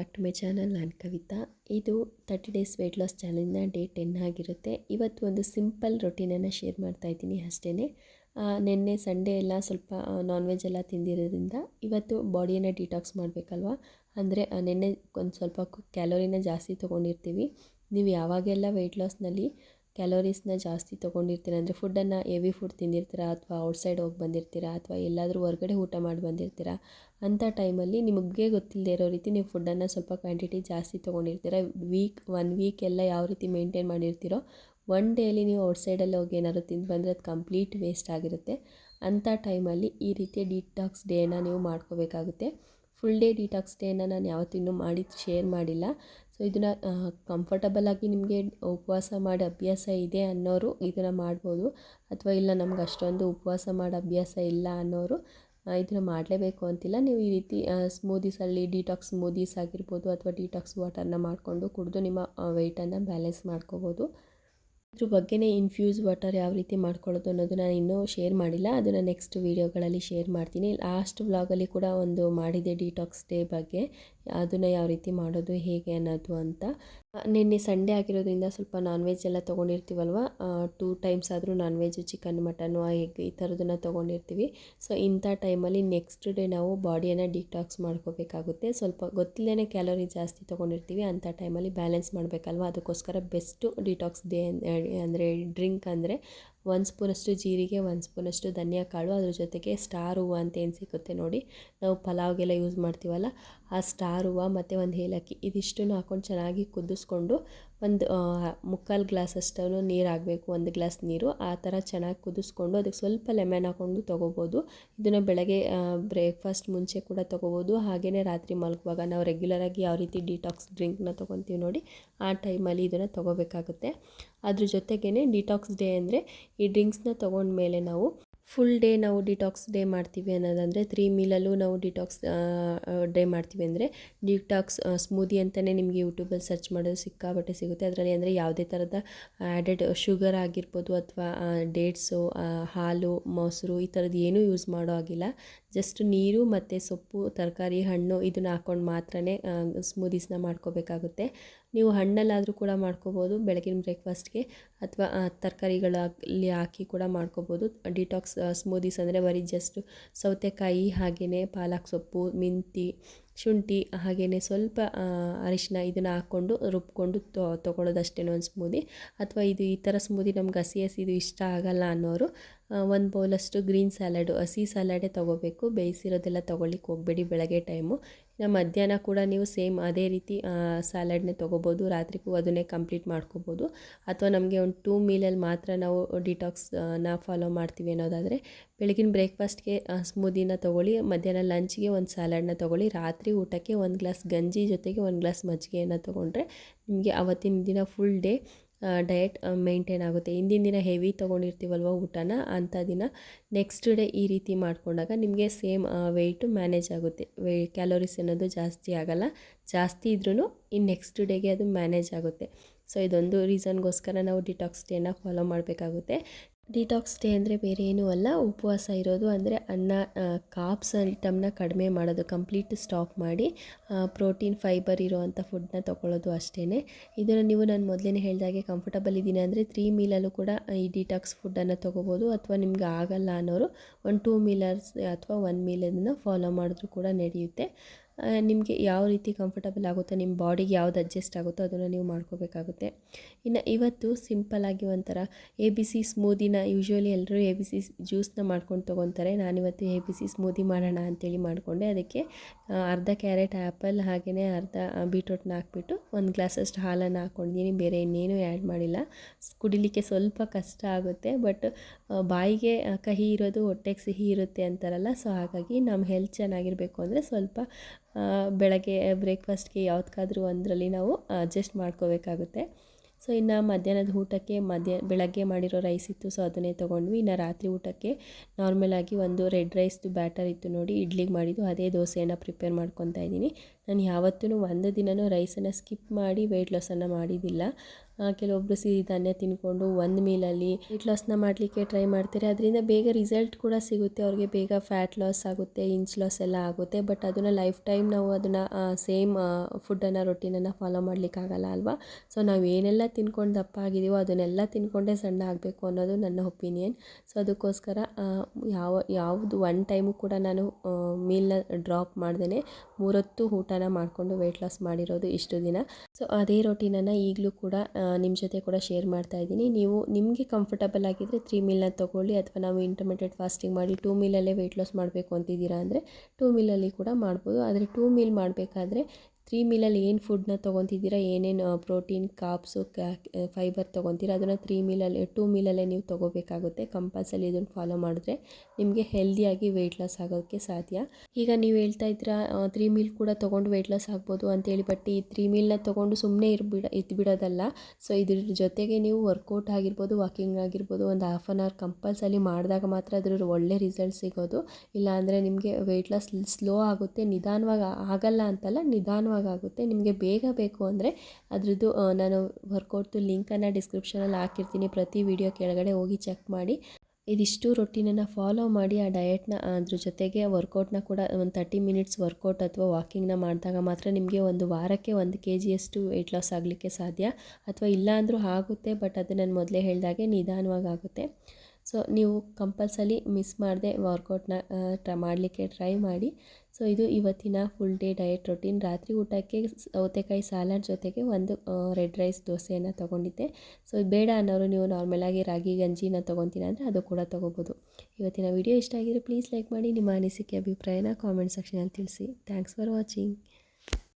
Back to my channel ನಾನು ಕವಿತಾ. ಇದು thirty days weight loss ಚಾಲೆಂಜ್ನ ಡೇ ಟೆನ್ ಆಗಿರುತ್ತೆ. ಇವತ್ತು ಒಂದು ಸಿಂಪಲ್ ರೊಟೀನನ್ನು ಶೇರ್ ಮಾಡ್ತಾ ಇದ್ದೀನಿ ಅಷ್ಟೇ ನಿನ್ನೆ ಸಂಡೇ ಎಲ್ಲ ಸ್ವಲ್ಪ ನಾನ್ ವೆಜ್ ಎಲ್ಲ ತಿಂದಿರೋದ್ರಿಂದ ಇವತ್ತು ಬಾಡಿಯನ್ನು ಡಿಟಾಕ್ಸ್ ಮಾಡಬೇಕಲ್ವ? ಅಂದರೆ ನಿನ್ನೆ ಒಂದು ಸ್ವಲ್ಪ ಕ್ಯಾಲೋರಿನ ಜಾಸ್ತಿ ತೊಗೊಂಡಿರ್ತೀವಿ. ನೀವು ಯಾವಾಗೆಲ್ಲ ವೆಯ್ಟ್ ಲಾಸ್ನಲ್ಲಿ ಕ್ಯಾಲೋರೀಸ್ನ ಜಾಸ್ತಿ ತೊಗೊಂಡಿರ್ತೀರ ಅಂದರೆ ಫುಡ್ಡನ್ನು ಎವಿ ಫುಡ್ ತಿಂದಿರ್ತೀರ ಅಥವಾ ಔಟ್ಸೈಡ್ ಹೋಗಿ ಬಂದಿರ್ತೀರ ಅಥವಾ ಎಲ್ಲಾದರೂ ಹೊರಗಡೆ ಊಟ ಮಾಡಿ ಬಂದಿರ್ತೀರ ಅಂಥ ಟೈಮಲ್ಲಿ ನಿಮಗೆ ಗೊತ್ತಿಲ್ಲದೆ ಇರೋ ರೀತಿ ನೀವು ಫುಡ್ಡನ್ನು ಸ್ವಲ್ಪ ಕ್ವಾಂಟಿಟಿ ಜಾಸ್ತಿ ತೊಗೊಂಡಿರ್ತೀರ. ವೀಕ್ ಒನ್ ವೀಕ್ ಎಲ್ಲ ಯಾವ ರೀತಿ ಮೇಂಟೈನ್ ಮಾಡಿರ್ತೀರೋ ಒನ್ ಡೇಲಿ ನೀವು ಔಟ್ಸೈಡಲ್ಲಿ ಹೋಗಿ ಏನಾದ್ರು ತಿಂದು ಬಂದರೆ ಅದು ಕಂಪ್ಲೀಟ್ ವೇಸ್ಟ್ ಆಗಿರುತ್ತೆ. ಅಂಥ ಟೈಮಲ್ಲಿ ಈ ರೀತಿಯ ಡಿಟಾಕ್ಸ್ ಡೇನ ನೀವು ಮಾಡ್ಕೋಬೇಕಾಗುತ್ತೆ. ಫುಲ್ ಡೇ ಡಿಟಾಕ್ಸ್ ಡೇನ ನಾನು ಯಾವತ್ತಿನ್ನೂ ಮಾಡಿ ಶೇರ್ ಮಾಡಿಲ್ಲ. ಸೊ ಇದನ್ನು ಕಂಫರ್ಟಬಲಾಗಿ ನಿಮಗೆ ಉಪವಾಸ ಮಾಡಿ ಅಭ್ಯಾಸ ಇದೆ ಅನ್ನೋರು ಇದನ್ನು ಮಾಡ್ಬೋದು. ಅಥವಾ ಇಲ್ಲ ನಮ್ಗೆ ಅಷ್ಟೊಂದು ಉಪವಾಸ ಮಾಡೋ ಅಭ್ಯಾಸ ಇಲ್ಲ ಅನ್ನೋರು ಇದನ್ನು ಮಾಡಲೇಬೇಕು ಅಂತಿಲ್ಲ. ನೀವು ಈ ರೀತಿ ಸ್ಮೂದೀಸಲ್ಲಿ ಡಿಟಾಕ್ಸ್ ಸ್ಮೂದೀಸ್ ಆಗಿರ್ಬೋದು ಅಥವಾ ಡಿಟಾಕ್ಸ್ ವಾಟರ್ನ ಮಾಡಿಕೊಂಡು ಕುಡಿದು ನಿಮ್ಮ ವೆಯ್ಟನ್ನು ಬ್ಯಾಲೆನ್ಸ್ ಮಾಡ್ಕೋಬೋದು. ಇದ್ರ ಬಗ್ಗೆನೇ ಇನ್ಫ್ಯೂಸ್ ವಾಟರ್ ಯಾವ ರೀತಿ ಮಾಡ್ಕೊಳ್ಳೋದು ಅನ್ನೋದು ನಾನು ಇನ್ನೂ ಶೇರ್ ಮಾಡಿಲ್ಲ. ಅದನ್ನು ನೆಕ್ಸ್ಟ್ ವೀಡಿಯೋಗಳಲ್ಲಿ ಶೇರ್ ಮಾಡ್ತೀನಿ. ಲಾಸ್ಟ್ ವ್ಲಾಗಲ್ಲಿ ಕೂಡ ಒಂದು ಮಾಡಿದೆ ಡಿಟಾಕ್ಸ್ ಡೇ ಬಗ್ಗೆ. ಅದನ್ನು ಯಾವ ರೀತಿ ಮಾಡೋದು, ಹೇಗೆ ಅನ್ನೋದು ಅಂತ. ನಿನ್ನೆ ಸಂಡೇ ಆಗಿರೋದ್ರಿಂದ ಸ್ವಲ್ಪ ನಾನ್ ವೆಜ್ ಎಲ್ಲ ತೊಗೊಂಡಿರ್ತೀವಲ್ವ? ಟೂ ಟೈಮ್ಸ್ ಆದರೂ non veg chicken mutton egg ಈ ಥರದನ್ನು ತೊಗೊಂಡಿರ್ತೀವಿ. ಸೊ ಇಂಥ ಟೈಮಲ್ಲಿ ನೆಕ್ಸ್ಟ್ ಡೇ ನಾವು ಬಾಡಿಯನ್ನು ಡಿಟಾಕ್ಸ್ ಮಾಡ್ಕೋಬೇಕಾಗುತ್ತೆ. ಸ್ವಲ್ಪ ಗೊತ್ತಿಲ್ಲದೇ ಕ್ಯಾಲೋರಿ ಜಾಸ್ತಿ ತೊಗೊಂಡಿರ್ತೀವಿ. ಅಂಥ ಟೈಮಲ್ಲಿ ಬ್ಯಾಲೆನ್ಸ್ ಮಾಡಬೇಕಲ್ವ? ಅದಕ್ಕೋಸ್ಕರ ಬೆಸ್ಟು ಡಿಟಾಕ್ಸ್ ಡೇ ಅಂದರೆ ಡ್ರಿಂಕ್ ಅಂದರೆ ಒಂದು ಸ್ಪೂನಷ್ಟು ಜೀರಿಗೆ ಒಂದು ಸ್ಪೂನಷ್ಟು ಧನಿಯಾ ಕಾಳು, ಅದ್ರ ಜೊತೆಗೆ ಸ್ಟಾರ್ ಹೂವು ಅಂತ ಏನು ಸಿಗುತ್ತೆ ನೋಡಿ. ನಾವು ಪಲಾವ್ಗೆಲ್ಲ ಯೂಸ್ ಮಾಡ್ತೀವಲ್ಲ, ಆ ಸ್ಟಾರ್ ಹೂವು ಮತ್ತು ಒಂದು ಏಲಕ್ಕಿ ಇದಿಷ್ಟನ್ನು ಹಾಕ್ಕೊಂಡು ಚೆನ್ನಾಗಿ ಕುದಿಸ್ಕೊಂಡು ಒಂದು ಮುಕ್ಕಾಲು ಗ್ಲಾಸ್ ಅಷ್ಟು ನೀರು ಹಾಕಬೇಕು, ಒಂದು ಗ್ಲಾಸ್ ನೀರು. ಆ ಥರ ಚೆನ್ನಾಗಿ ಕುದಿಸ್ಕೊಂಡು ಅದಕ್ಕೆ ಸ್ವಲ್ಪ ಲೆಮನ್ ಹಾಕ್ಕೊಂಡು ತೊಗೋಬೋದು. ಇದನ್ನು ಬೆಳಗ್ಗೆ ಬ್ರೇಕ್ಫಾಸ್ಟ್ ಮುಂಚೆ ಕೂಡ ತೊಗೋಬೋದು. ಹಾಗೆಯೇ ರಾತ್ರಿ ಮಲಗುವಾಗ ನಾವು ರೆಗ್ಯುಲರಾಗಿ ಯಾವ ರೀತಿ ಡಿಟಾಕ್ಸ್ ಡ್ರಿಂಕ್ನ ತೊಗೊತೀವಿ ನೋಡಿ, ಆ ಟೈಮಲ್ಲಿ ಇದನ್ನು ತೊಗೋಬೇಕಾಗುತ್ತೆ. ಅದ್ರ ಜೊತೆಗೇ ಡಿಟಾಕ್ಸ್ ಡೇ ಅಂದರೆ ಈ ಡ್ರಿಂಕ್ಸ್ನ ತೊಗೊಂಡ್ಮೇಲೆ ನಾವು ಫುಲ್ ಡೇ ನಾವು ಡಿಟಾಕ್ಸ್ ಡೇ ಮಾಡ್ತೀವಿ ಅನ್ನೋದಂದರೆ ತ್ರೀ ಮೀಲಲ್ಲೂ ನಾವು ಡಿಟಾಕ್ಸ್ ಡೇ ಮಾಡ್ತೀವಿ ಅಂದರೆ ಡಿಟಾಕ್ಸ್ ಸ್ಮೂದಿ ಅಂತಲೇ ನಿಮಗೆ ಯೂಟ್ಯೂಬಲ್ಲಿ ಸರ್ಚ್ ಮಾಡೋದು ಸಿಕ್ಕಾಬಟ್ಟೆ ಸಿಗುತ್ತೆ. ಅದರಲ್ಲಿ ಅಂದರೆ ಯಾವುದೇ ಥರದ ಆ್ಯಡೆಡ್ ಶುಗರ್ ಆಗಿರ್ಬೋದು ಅಥವಾ ಡೇಟ್ಸು ಹಾಲು, ಮೊಸರು ಈ ಥರದ್ದು ಏನೂ ಯೂಸ್ ಮಾಡೋ ಆಗಿಲ್ಲ ಜಸ್ಟ್ ನೀರು ಮತ್ತು ಸೊಪ್ಪು, ತರಕಾರಿ, ಹಣ್ಣು ಇದನ್ನ ಹಾಕ್ಕೊಂಡು ಮಾತ್ರನೇ ಸ್ಮೂದೀಸ್ನ ಮಾಡ್ಕೋಬೇಕಾಗುತ್ತೆ. ನೀವು ಹಣ್ಣಲ್ಲಾದರೂ ಕೂಡ ಮಾಡ್ಕೋಬೋದು ಬೆಳಗಿನ ಬ್ರೇಕ್ಫಾಸ್ಟ್ಗೆ. ಅಥವಾ ತರಕಾರಿಗಳಲ್ಲಿ ಹಾಕಿ ಕೂಡ ಮಾಡ್ಕೋಬೋದು. ಡಿಟಾಕ್ಸ್ ಸ್ಮೂದೀಸ್ ಅಂದರೆ ಬರೀ ಜಸ್ಟ್ ಸೌತೆಕಾಯಿ ಹಾಗೆಯೇ ಪಾಲಕ್ ಸೊಪ್ಪು, ಮೆಂತಿ, ಶುಂಠಿ ಹಾಗೆಯೇ ಸ್ವಲ್ಪ ಅರಿಶಿನ ಇದನ್ನು ಹಾಕ್ಕೊಂಡು ರುಬ್ಕೊಂಡು ತೊಗೊಳ್ಳೋದಷ್ಟೇನೋ ಒಂದು ಸ್ಮೂದಿ. ಅಥವಾ ಇದು ಈ ಥರ ಸ್ಮೂದಿ ನಮ್ಗೆ ಹಸಿ ಹಸಿದು ಇಷ್ಟ ಆಗಲ್ಲ ಅನ್ನೋರು ಒಂದು ಬೌಲಷ್ಟು ಗ್ರೀನ್ ಸ್ಯಾಲಡು ಹಸಿ ಸ್ಯಾಲಡೇ ತೊಗೋಬೇಕು. ಬೇಯಿಸಿರೋದೆಲ್ಲ ತೊಗೊಳ್ಳಿಕ್ಕೆ ಹೋಗಬೇಡಿ ಬೆಳಗ್ಗೆ ಟೈಮು ಮಧ್ಯಾಹ್ನ ಕೂಡ ನೀವು ಸೇಮ್ ಅದೇ ರೀತಿ ಸ್ಯಾಲಡ್ನೇ ತೊಗೋಬೋದು, ರಾತ್ರಿಗೂ ಅದನ್ನೇ ಕಂಪ್ಲೀಟ್ ಮಾಡ್ಕೋಬೋದು. ಅಥವಾ ನಮಗೆ ಒಂದು ಟೂ ಮೀಲಲ್ಲಿ ಮಾತ್ರ ನಾವು ಡಿಟಾಕ್ಸ್ನ ಫಾಲೋ ಮಾಡ್ತೀವಿ ಅನ್ನೋದಾದರೆ, ಬೆಳಗಿನ ಬ್ರೇಕ್ಫಾಸ್ಟ್ಗೆ ಸ್ಮೂದಿನ ತೊಗೊಳ್ಳಿ, ಮಧ್ಯಾಹ್ನ ಲಂಚ್ಗೆ ಒಂದು ಸ್ಯಾಲಡ್ನ ತೊಗೊಳ್ಳಿ, ರಾತ್ರಿ ಊಟಕ್ಕೆ ಒಂದು ಗ್ಲಾಸ್ ಗಂಜಿ ಜೊತೆಗೆ ಒಂದು ಗ್ಲಾಸ್ ಮಜ್ಜಿಗೆಯನ್ನು ತೊಗೊಂಡ್ರೆ ನಿಮಗೆ ಅವತ್ತಿನ ದಿನ ಫುಲ್ ಡೇ ಡಯಟ್ ಮೇಂಟೈನ್ ಆಗುತ್ತೆ. ಹಿಂದಿನ ದಿನ ಹೆವಿ ತೊಗೊಂಡಿರ್ತೀವಲ್ವ ಊಟನ ಅಂಥ ದಿನ ನೆಕ್ಸ್ಟ್ ಡೇ ಈ ರೀತಿ ಮಾಡಿಕೊಂಡಾಗ ನಿಮಗೆ ಸೇಮ್ ವೆಯ್ಟು ಮ್ಯಾನೇಜ್ ಆಗುತ್ತೆ. ವೇ ಕ್ಯಾಲೋರೀಸ್ ಅನ್ನೋದು ಜಾಸ್ತಿ ಆಗೋಲ್ಲ. ಜಾಸ್ತಿ ಇದ್ರೂ ಇನ್ನು ನೆಕ್ಸ್ಟ್ ಡೇಗೆ ಅದು ಮ್ಯಾನೇಜ್ ಆಗುತ್ತೆ. ಸೊ ಇದೊಂದು ರೀಸನ್ಗೋಸ್ಕರ ನಾವು ಡಿಟಾಕ್ಸ್ ಡೇನ ಫಾಲೋ ಮಾಡಬೇಕಾಗುತ್ತೆ. ಡಿಟಾಕ್ಸ್ ಡೇ ಅಂದರೆ ಬೇರೆ ಏನೂ ಅಲ್ಲ, ಉಪವಾಸ ಇರೋದು ಅಂದರೆ ಅನ್ನ ಕಾಪ್ಸ್ ಐಟಮ್ನ ಕಡಿಮೆ ಮಾಡೋದು, ಕಂಪ್ಲೀಟ್ ಸ್ಟಾಪ್ ಮಾಡಿ ಪ್ರೋಟೀನ್, ಫೈಬರ್ ಇರೋವಂಥ ಫುಡ್ನ ತೊಗೊಳ್ಳೋದು ಅಷ್ಟೇ ಇದನ್ನು ನೀವು ನಾನು ಮೊದಲೇ ಹೇಳಿದಾಗೆ ಕಂಫರ್ಟಬಲ್ ಇದ್ದೀನಿ ಅಂದರೆ ತ್ರೀ ಮೀಲಲ್ಲೂ ಕೂಡ ಈ ಡಿಟಾಕ್ಸ್ ಫುಡ್ಡನ್ನು ತೊಗೋಬೋದು. ಅಥವಾ ನಿಮ್ಗೆ ಆಗಲ್ಲ ಅನ್ನೋರು ಒಂದು ಟೂ ಮೀಲರ್ಸ್ ಅಥವಾ ಒನ್ ಮೀಲನ್ನು ಫಾಲೋ ಮಾಡಿದ್ರು ಕೂಡ ನಡೆಯುತ್ತೆ. ನಿಮಗೆ ಯಾವ ರೀತಿ ಕಂಫರ್ಟಬಲ್ ಆಗುತ್ತೆ, ನಿಮ್ಮ ಬಾಡಿಗೆ ಯಾವ್ದು ಅಡ್ಜಸ್ಟ್ ಆಗುತ್ತೋ ಅದನ್ನು ನೀವು ಮಾಡ್ಕೋಬೇಕಾಗುತ್ತೆ. ಇನ್ನು ಇವತ್ತು ಸಿಂಪಲ್ಲಾಗಿ ಒಂಥರ ಎ ಬಿ ಸಿ ಸ್ಮೂದಿನ ಯೂಶ್ವಲಿ ಎಲ್ಲರೂ ಎ ಬಿ ಸಿ ಜ್ಯೂಸ್ನ ಮಾಡ್ಕೊಂಡು ತೊಗೊತಾರೆ. ನಾನಿವತ್ತು ಎ ಬಿ ಸಿ ಸ್ಮೂದಿ ಮಾಡೋಣ ಅಂತೇಳಿ ಮಾಡಿಕೊಂಡೆ. ಅದಕ್ಕೆ ಅರ್ಧ ಕ್ಯಾರೆಟ್ ಆ್ಯಪಲ್ ಹಾಗೆಯೇ ಅರ್ಧ ಬೀಟ್ರೋಟ್ನ ಹಾಕ್ಬಿಟ್ಟು ಒಂದು ಗ್ಲಾಸಷ್ಟು ಹಾಲನ್ನು ಹಾಕ್ಕೊಂಡಿದ್ದೀನಿ ಬೇರೆ ಇನ್ನೇನು ಆ್ಯಡ್ ಮಾಡಿಲ್ಲ. ಕುಡಿಲಿಕ್ಕೆ ಸ್ವಲ್ಪ ಕಷ್ಟ ಆಗುತ್ತೆ ಬಟ್ ಬಾಯಿಗೆ ಕಹಿ ಇರೋದು ಹೊಟ್ಟೆಗೆ ಸಿಹಿ ಇರುತ್ತೆ ಅಂತಾರಲ್ಲ ಸೊ ಹಾಗಾಗಿ ನಮ್ಮ ಹೆಲ್ತ್ ಚೆನ್ನಾಗಿರಬೇಕು ಅಂದರೆ ಸ್ವಲ್ಪ ಬೆಳಗ್ಗೆ ಬ್ರೇಕ್ಫಾಸ್ಟ್ಗೆ ಯಾವುದಕ್ಕಾದ್ರೂ ಒಂದರಲ್ಲಿ ನಾವು ಅಡ್ಜಸ್ಟ್ ಮಾಡ್ಕೋಬೇಕಾಗುತ್ತೆ. ಸೊ, ಇನ್ನು ಮಧ್ಯಾಹ್ನದ ಊಟಕ್ಕೆ ಮಧ್ಯ, ಬೆಳಗ್ಗೆ ಮಾಡಿರೋ ರೈಸ್ ಇತ್ತು, ಸೊ ಅದನ್ನೇ ತೊಗೊಂಡ್ವಿ. ಇನ್ನು ರಾತ್ರಿ ಊಟಕ್ಕೆ ನಾರ್ಮಲಾಗಿ ಒಂದು ರೆಡ್ ರೈಸ್ದು ಬ್ಯಾಟರ್ ಇತ್ತು ನೋಡಿ, ಇಡ್ಲಿಗೆ ಮಾಡಿದ್ದು, ಅದೇ ದೋಸೆಯನ್ನು ಪ್ರಿಪೇರ್ ಮಾಡ್ಕೊತಾ ಇದ್ದೀನಿ. ನಾನು ಯಾವತ್ತೂ ಒಂದು ದಿನವೂ ರೈಸನ್ನು ಸ್ಕಿಪ್ ಮಾಡಿ ವೆಯ್ಟ್ ಲಾಸನ್ನು ಮಾಡಿದ್ದಿಲ್ಲ ಕೆಲವೊಬ್ಬರು ಸಿರಿ ಸಿರಿಧಾನ್ಯ ತಿನ್ಕೊಂಡು ಒಂದು ಮೀಲಲ್ಲಿ ವೆಯ್ಟ್ ಲಾಸ್ನ ಮಾಡಲಿಕ್ಕೆ ಟ್ರೈ ಮಾಡ್ತಾರೆ. ಅದರಿಂದ ಬೇಗ ರಿಸಲ್ಟ್ ಕೂಡ ಸಿಗುತ್ತೆ. ಅವ್ರಿಗೆ ಬೇಗ ಫ್ಯಾಟ್ ಲಾಸ್ ಆಗುತ್ತೆ ಇಂಚ್ ಲಾಸ್ ಎಲ್ಲ ಆಗುತ್ತೆ. ಬಟ್ ಅದನ್ನು ಲೈಫ್ ಟೈಮ್ ನಾವು ಅದನ್ನು ಸೇಮ್ ಫುಡ್ಡನ್ನು ರೊಟೀನನ್ನು ಫಾಲೋ ಮಾಡಲಿಕ್ಕಾಗಲ್ಲ ಅಲ್ವಾ? ಸೊ ನಾವು ಏನೆಲ್ಲ ತಿನ್ಕೊಂಡು ದಪ್ಪ ಆಗಿದ್ದೀವೋ ಅದನ್ನೆಲ್ಲ ತಿನ್ಕೊಂಡೇ ಸಣ್ಣ ಆಗಬೇಕು ಅನ್ನೋದು ನನ್ನ ಒಪಿನಿಯನ್ ಸೊ ಅದಕ್ಕೋಸ್ಕರ ಯಾವ, ಯಾವುದು ಒನ್ ಟೈಮು ಕೂಡ ನಾನು ಮೀಲ್ನ ಡ್ರಾಪ್ ಮಾಡ್ದೇ ಮೂರೊತ್ತು ಊಟನ ಮಾಡಿಕೊಂಡು ವೆಯ್ಟ್ ಲಾಸ್ ಮಾಡಿರೋದು ಇಷ್ಟು ದಿನ. ಸೊ ಅದೇ ರೊಟೀನನ್ನು ಈಗಲೂ ಕೂಡ ನಿಮ್ಮ ಜೊತೆ ಕೂಡ ಶೇರ್ ಮಾಡ್ತಾ ಇದ್ದೀನಿ. ನೀವು ನಿಮಗೆ ಕಂಫರ್ಟಬಲ್ ಆಗಿದ್ದರೆ ತ್ರೀ ಮೀಲ್ನ ತೊಗೊಳ್ಳಿ ಅಥವಾ ನಾವು ಇಂಟರ್ಮಿಟೆಡ್ ಫಾಸ್ಟಿಂಗ್ ಮಾಡಿ ಟೂ ಮೀಲಲ್ಲೇ ವೆಯ್ಟ್ ಲಾಸ್ ಮಾಡಬೇಕು ಅಂತಿದ್ದೀರಾ ಅಂದರೆ ಟೂ ಮೀಲಲ್ಲಿ ಕೂಡ ಮಾಡ್ಬೋದು. ಆದರೆ ಟೂ ಮೀಲ್ ಮಾಡಬೇಕಾದ್ರೆ ತ್ರೀ ಮೀಲಲ್ಲಿ ಏನು ಫುಡ್ನ ತೊಗೊತಿದ್ದೀರಾ? ಏನೇನು ಪ್ರೋಟೀನ್ ಕಾಪ್ಸು ಫೈಬರ್ ತೊಗೊತೀರ? ಅದನ್ನು ತ್ರೀ ಮೀಲಲ್ಲಿ ಟೂ ಮೀಲಲ್ಲೇ ನೀವು ತೊಗೋಬೇಕಾಗುತ್ತೆ. ಕಂಪಲ್ಸರಿ ಇದನ್ನು ಫಾಲೋ ಮಾಡಿದ್ರೆ ನಿಮಗೆ ಹೆಲ್ದಿಯಾಗಿ ವೆಯ್ಟ್ ಲಾಸ್ ಆಗೋಕ್ಕೆ ಸಾಧ್ಯ. ಈಗ ನೀವು ಹೇಳ್ತಾ ಇದ್ದೀರಾ ತ್ರೀ ಮೀಲ್ ಕೂಡ ತೊಗೊಂಡು ವೆಯ್ಟ್ ಲಾಸ್ ಆಗ್ಬೋದು ಅಂತೇಳಿ ಬಟ್ ಈ ತ್ರೀ ಮೀಲ್ನ ತೊಗೊಂಡು ಸುಮ್ಮನೆ ಇರ್ಬಿಡ, ಇದ್ಬಿಡೋದಲ್ಲ. ಸೊ ಇದ್ರ ಜೊತೆಗೆ ನೀವು ವರ್ಕೌಟ್ ಆಗಿರ್ಬೋದು ವಾಕಿಂಗ್ ಆಗಿರ್ಬೋದು, ಒಂದು ಹಾಫ್ ಆನ್ ಅವರ್ ಕಂಪಲ್ಸರಿ ಮಾಡಿದಾಗ ಮಾತ್ರ ಅದ್ರ ಒಳ್ಳೆ ರಿಸಲ್ಟ್ ಸಿಗೋದು. ಇಲ್ಲಾಂದರೆ ನಿಮಗೆ ವೆಯ್ಟ್ ಲಾಸ್ ಸ್ಲೋ ಆಗುತ್ತೆ. ನಿಧಾನವಾಗಿ ಆಗಲ್ಲ ಅಂತಲ್ಲ, ನಿಧಾನವಾಗಿ ಆಗುತ್ತೆ ನಿಮಗೆ ಬೇಗ ಬೇಕು ಅಂದರೆ ಅದರದ್ದು ನಾನು ವರ್ಕೌಟ್ದು ಲಿಂಕನ್ನು ಡಿಸ್ಕ್ರಿಪ್ಷನಲ್ಲಿ ಹಾಕಿರ್ತೀನಿ. ಪ್ರತಿ ವಿಡಿಯೋ ಕೆಳಗಡೆ ಹೋಗಿ ಚೆಕ್ ಮಾಡಿ. ಇದಿಷ್ಟು ರೊಟೀನನ್ನು ಫಾಲೋ ಮಾಡಿ, ಆ ಡಯಟ್ನ, ಅದ್ರ ಜೊತೆಗೆ ವರ್ಕೌಟ್ನ ಕೂಡ ಒಂದು ತರ್ಟಿ ಮಿನಿಟ್ಸ್ ವರ್ಕೌಟ್ ಅಥವಾ ವಾಕಿಂಗ್ನ ಮಾಡಿದಾಗ ಮಾತ್ರ ನಿಮಗೆ ಒಂದು ವಾರಕ್ಕೆ ಒಂದು ಕೆ ಜಿಯಷ್ಟು ವೆಯ್ಟ್ ಲಾಸ್ ಆಗಲಿಕ್ಕೆ ಸಾಧ್ಯ. ಅಥವಾ ಇಲ್ಲ ಅಂದರೂ ಆಗುತ್ತೆ, ಬಟ್ ಅದು ನಾನು ಮೊದಲೇ ಹೇಳಿದಾಗೆ ನಿಧಾನವಾಗಿ ಆಗುತ್ತೆ ಸೊ, ನೀವು ಕಂಪಲ್ಸರಿ ಮಿಸ್ ಮಾಡದೆ ವರ್ಕೌಟ್ನ ಟ್ರ ಮಾಡಲಿಕ್ಕೆ ಟ್ರೈ ಮಾಡಿ. ಸೊ ಇದು ಇವತ್ತಿನ ಫುಲ್ ಡೇ ಡಯಟ್ ರೊಟೀನ್ ರಾತ್ರಿ ಊಟಕ್ಕೆ ಸೌತೆಕಾಯಿ ಸಾಲಾಡ್ ಜೊತೆಗೆ ಒಂದು ರೆಡ್ ರೈಸ್ ದೋಸೆಯನ್ನು ತೊಗೊಂಡಿದ್ದೆ. ಸೊ ಬೇಡ ಅನ್ನೋರು ನೀವು ನಾರ್ಮಲಾಗಿ ರಾಗಿ, ಗಂಜಿನ ತೊಗೊತೀನಿ ಅಂದರೆ ಅದು ಕೂಡ ತೊಗೋಬೋದು. ಇವತ್ತಿನ ವಿಡಿಯೋ ಇಷ್ಟ ಆಗಿದ್ರೆ ಪ್ಲೀಸ್ ಲೈಕ್ ಮಾಡಿ. ನಿಮ್ಮ ಅನಿಸಿಕೆ, ಅಭಿಪ್ರಾಯನ ಕಾಮೆಂಟ್ ಸೆಕ್ಷನಲ್ಲಿ ತಿಳಿಸಿ. Thanks for watching